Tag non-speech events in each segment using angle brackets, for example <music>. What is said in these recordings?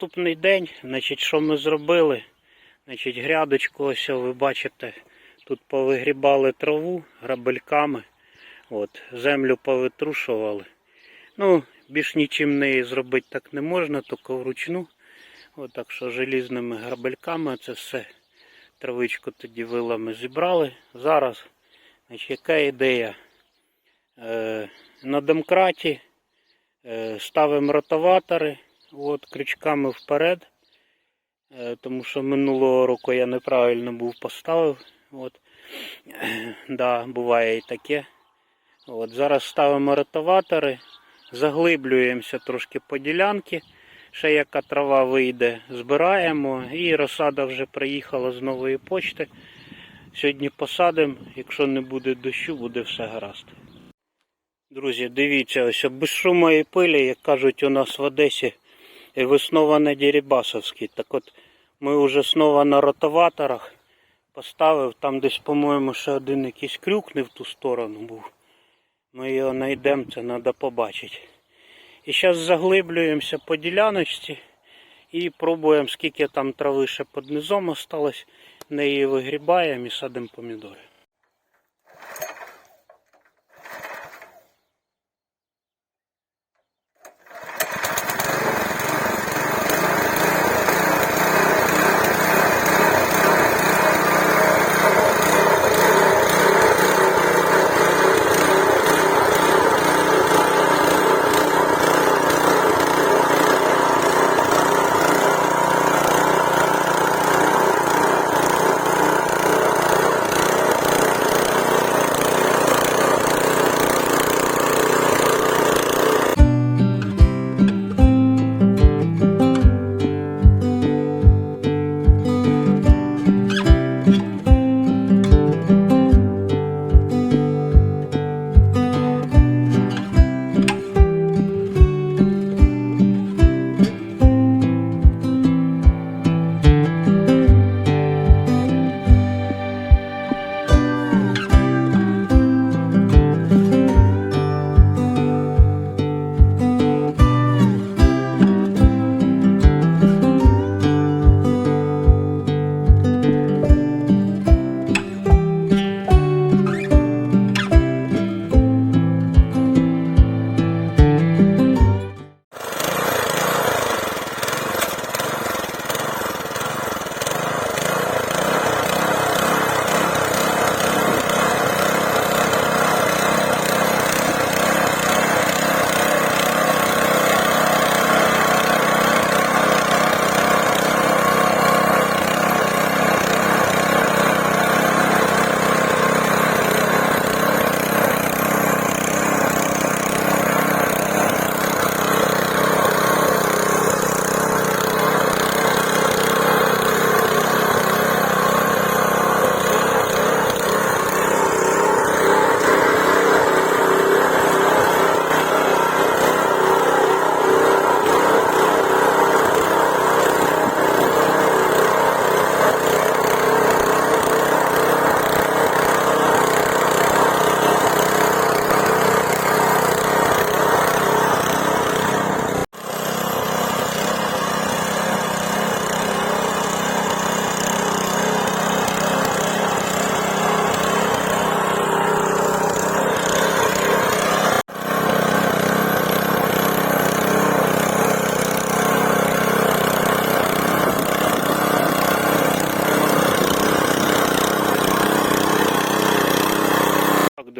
наступний день, значить, що ми зробили? Значить, грядочку, ось ви бачите, тут повигрібали траву грабельками. От, землю повитрушували. Ну, більш нічим неї зробити так не можна, тільки вручну. От, так що желізними грабельками це все травичку тоді вилами зібрали. Зараз, значить, яка ідея? Е, на домкраті е, ставимо ротоватори от, крючками вперед. Е, тому що минулого року я неправильно був поставив. От. <clears throat> Да, буває і таке. От, зараз ставимо ротоватори, заглиблюємося трошки по ділянці. Ще яка трава вийде, збираємо і розсада вже приїхала з нової почти. Сьогодні посадимо, якщо не буде дощу, буде все гаразд. Друзі, дивіться, ось без шуму і пилі, як кажуть у нас в Одесі, і ви снова на Дерибасовській. Так от ми вже знову на ротоваторах поставив, там десь, по-моєму, ще один якийсь крюк не в ту сторону був. Ми його знайдемо, це треба побачити. І зараз заглиблюємося по діляночці і пробуємо, скільки там трави ще під низом осталось, неї вигрібаємо і садимо помідори.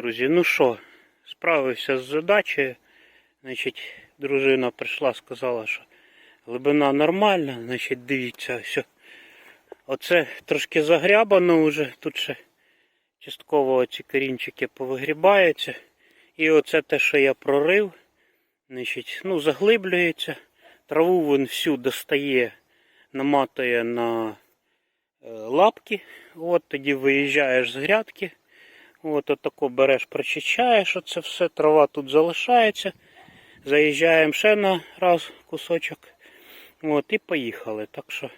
Друзі, ну що, справився з задачею. Значить, дружина прийшла, сказала, що глибина нормальна, значить, дивіться, все. Оце трошки загрябано вже, тут ще частково ці корінчики повигрібаються. І оце те, що я прорив, значить, ну, заглиблюється. Траву він всю достає, наматує на е, лапки. От тоді виїжджаєш з грядки. От отако береш, прочищаєш оце все, трава тут залишається. Заїжджаємо ще на раз кусочок. От, і поїхали. Так що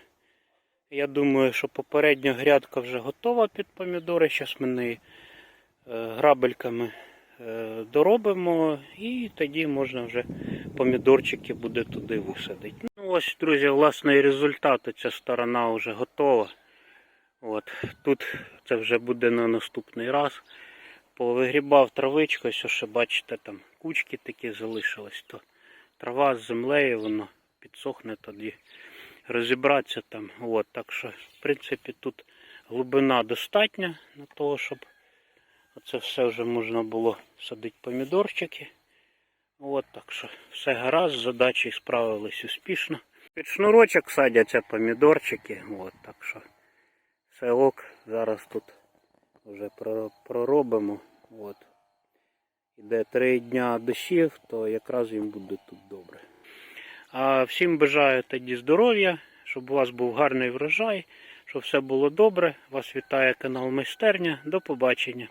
я думаю, що попередня грядка вже готова під помідори. Зараз ми неї е, грабельками е, доробимо і тоді можна вже помідорчики буде туди висадити. Ну Ось, друзі, власний результат. Ця сторона вже готова. От, тут це вже буде на наступний раз. Повигрібав травичку, ось ще бачите, там кучки такі залишились, то трава з землею, воно підсохне тоді. Розібратися там. От, так що, в принципі, тут глибина достатня на того, щоб оце все вже можна було садити помідорчики. От так що все гаразд, з задачею справились успішно. Під шнурочок садяться помідорчики. От так що все. Зараз тут вже проробимо. От. Іде три дня дощів, то якраз їм буде тут добре. А всім бажаю тоді здоров'я, щоб у вас був гарний врожай, щоб все було добре. Вас вітає канал Майстерня. До побачення.